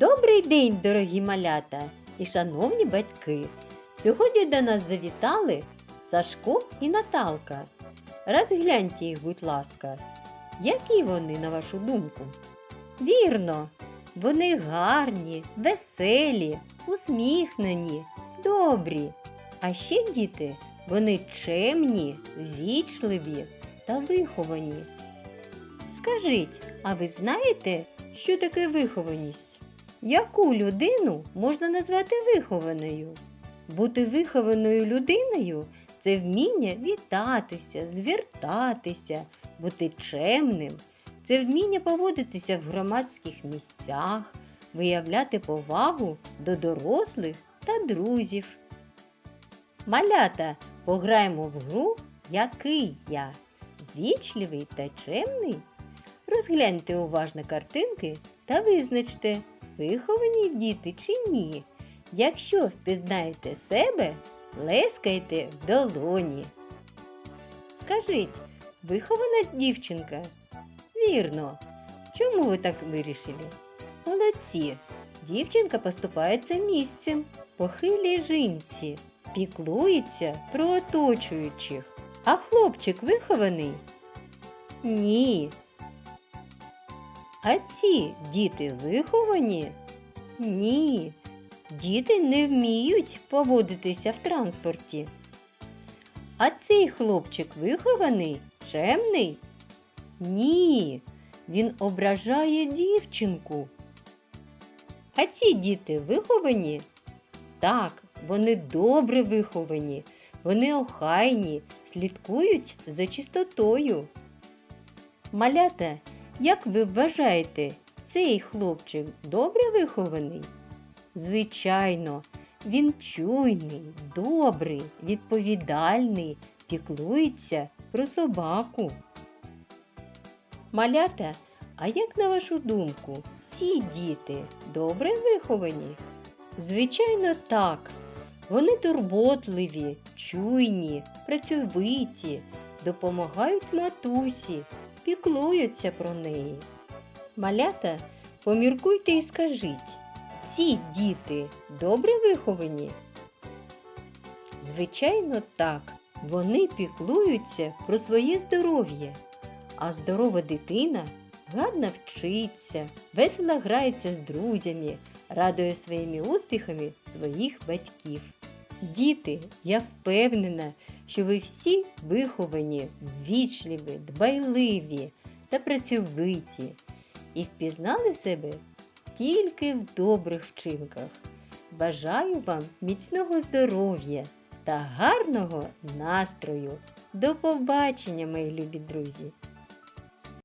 Добрий день, дорогі малята і шановні батьки! Сьогодні до нас завітали Сашко і Наталка. Розгляньте їх, будь ласка. Які вони, на вашу думку? Вірно, вони гарні, веселі, усміхнені, добрі. А ще діти, вони чемні, вічливі та виховані. Скажіть, а ви знаєте, що таке вихованість? Яку людину можна назвати вихованою? Бути вихованою людиною це вміння вітатися, звертатися, бути чемним, це вміння поводитися в громадських місцях, виявляти повагу до дорослих та друзів. Малята, пограємо в гру Який я? Вічливий та чемний? Розгляньте уважно картинки та визначте, виховані діти чи ні. Якщо впізнаєте себе, лескайте в долоні. Скажіть, вихована дівчинка? Вірно. Чому ви так вирішили? Молодці. Дівчинка поступається місцем, похилій жінці, піклується про оточуючих. А хлопчик вихований? Ні. А ці діти виховані? Ні. Діти не вміють поводитися в транспорті. А цей хлопчик вихований, чемний? Ні. Він ображає дівчинку. А ці діти виховані? Так, вони добре виховані, вони охайні, слідкують за чистотою. Малята, як ви вважаєте, цей хлопчик добре вихований? Звичайно, він чуйний, добрий, відповідальний, піклується про собаку. Малята, а як на вашу думку, ці діти добре виховані? Звичайно, так. Вони турботливі, чуйні, працьовиті, допомагають матусі, піклуються про неї. Малята, поміркуйте і скажіть, ці діти добре виховані? Звичайно, так. Вони піклуються про своє здоров'я, а здорова дитина гарно вчиться, весело грається з друзями, радує своїми успіхами своїх батьків. Діти, я впевнена, що ви всі виховані, ввічливі, дбайливі та працьовиті і впізнали себе тільки в добрих вчинках. Бажаю вам міцного здоров'я та гарного настрою. До побачення, мої любі друзі!